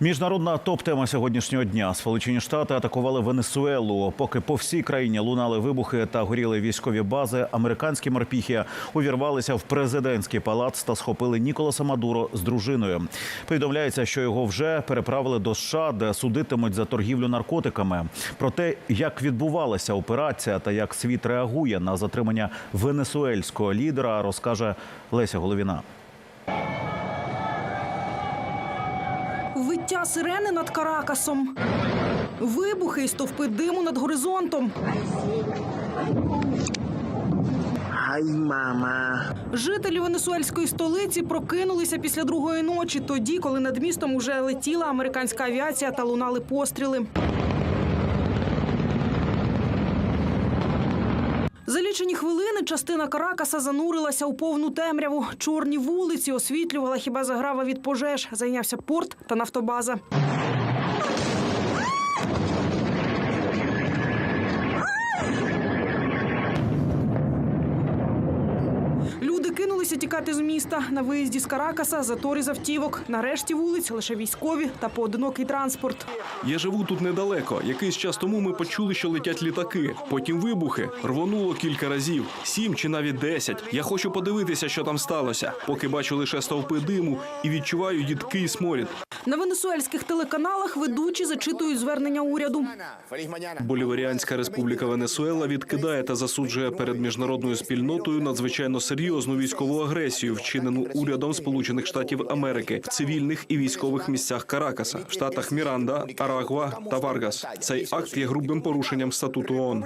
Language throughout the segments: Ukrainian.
Міжнародна топ-тема сьогоднішнього дня. Сполучені Штати атакували Венесуелу. Поки по всій країні лунали вибухи та горіли військові бази, американські морпіхи увірвалися в президентський палац та схопили Ніколаса Мадуро з дружиною. Повідомляється, що його вже переправили до США, де судитимуть за торгівлю наркотиками. Про те, як відбувалася операція та як світ реагує на затримання венесуельського лідера, розкаже Леся Головіна. Виття сирени над Каракасом. Вибухи і стовпи диму над горизонтом. Ай, мама. Жителі венесуельської столиці прокинулися після другої ночі, тоді, коли над містом уже летіла американська авіація та лунали постріли. Лічені хвилини частина Каракаса занурилася у повну темряву. Чорні вулиці освітлювала хіба заграва від пожеж. Зайнявся порт та нафтобаза. Кинулися тікати з міста на виїзді з Каракаса, затори з автівок. Нарешті вулиць лише військові та поодинокий транспорт. Я живу тут недалеко. Якийсь час тому ми почули, що летять літаки. Потім вибухи. Рвонуло кілька разів, сім чи навіть десять. Я хочу подивитися, що там сталося. Поки бачу лише стовпи диму і відчуваю їдкий сморід. На венесуельських телеканалах ведучі зачитують звернення уряду. Боліваріанська республіка Венесуела відкидає та засуджує перед міжнародною спільнотою надзвичайно серйозну військову агресію, вчинену урядом Сполучених Штатів Америки в цивільних і військових місцях Каракаса, в штатах Міранда, Арагва та Варгас. Цей акт є грубим порушенням статуту ООН.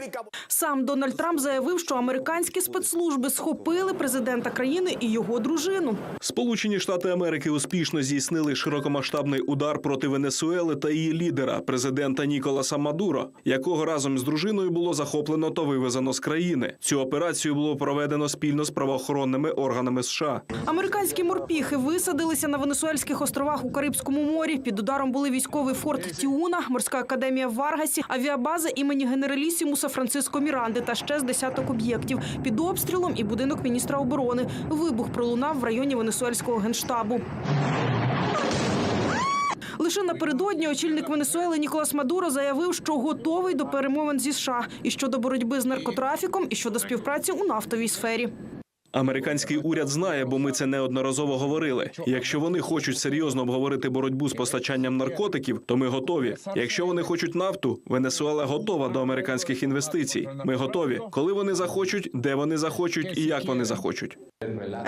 Сам Дональд Трамп заявив, що американські спецслужби схопили президента країни і його дружину. Сполучені Штати Америки успішно здійснили широкомасштабний удар проти Венесуели та її лідера, президента Ніколаса Мадуро, якого разом з дружиною було захоплено та вивезено з країни. Цю операцію було проведено спільно з правоохоронними органами США. Американські морпіхи висадилися на Венесуельських островах у Карибському морі. Під ударом були військовий форт Тіуна, морська академія в Варгасі, авіабаза імені генералісімуса Франциско Міранди та ще з десяток об'єктів. Під обстрілом і будинок міністра оборони. Вибух пролунав в районі Венесуельського генштабу. Лише напередодні очільник Венесуели Ніколас Мадуро заявив, що готовий до перемовин зі США і щодо боротьби з наркотрафіком, і щодо співпраці у нафтовій сфері. Американський уряд знає, бо ми це неодноразово говорили. Якщо вони хочуть серйозно обговорити боротьбу з постачанням наркотиків, то ми готові. Якщо вони хочуть нафту, Венесуела готова до американських інвестицій. Ми готові. Коли вони захочуть, де вони захочуть і як вони захочуть.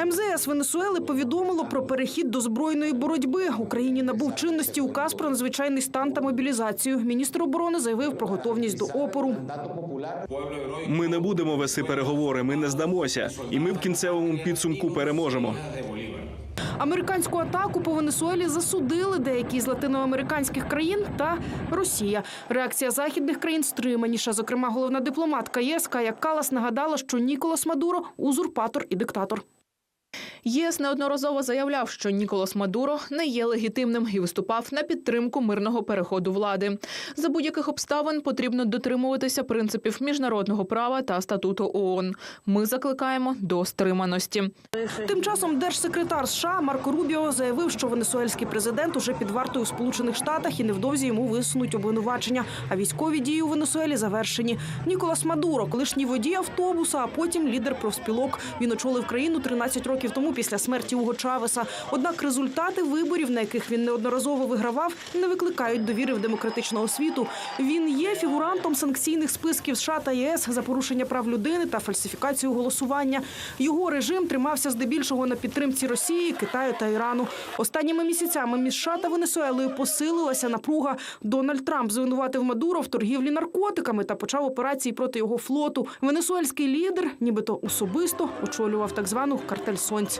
МЗС Венесуели повідомило про перехід до збройної боротьби. Україні набув чинності указ про надзвичайний стан та мобілізацію. Міністр оборони заявив про готовність до опору. Ми не будемо вести переговори. Ми не здамося, і ми в кінцевому підсумку переможемо. Американську атаку по Венесуелі засудили деякі з латиноамериканських країн та Росія. Реакція західних країн стриманіша. Зокрема, головна дипломатка ЄС Кая Калас нагадала, що Ніколас Мадуро узурпатор і диктатор. ЄС неодноразово заявляв, що Ніколас Мадуро не є легітимним і виступав на підтримку мирного переходу влади. За будь-яких обставин потрібно дотримуватися принципів міжнародного права та статуту ООН. Ми закликаємо до стриманості. Тим часом держсекретар США Марко Рубіо заявив, що венесуельський президент уже під вартою у Сполучених Штатах і невдовзі йому висунуть обвинувачення. А військові дії у Венесуелі завершені. Ніколас Мадуро, колишній водій автобуса, а потім лідер профспілок. Він очолив країну 13 років тому після смерті Уго Чавеса. Однак результати виборів, на яких він неодноразово вигравав, не викликають довіри в демократичного світу. Він є фігурантом санкційних списків США та ЄС за порушення прав людини та фальсифікацію голосування. Його режим тримався здебільшого на підтримці Росії, Китаю та Ірану. Останніми місяцями між США та Венесуелою посилилася напруга. Дональд Трамп звинуватив Мадуро в торгівлі наркотиками та почав операції проти його флоту. Венесуельський лідер, нібито особисто, очолював так звану картель сонць.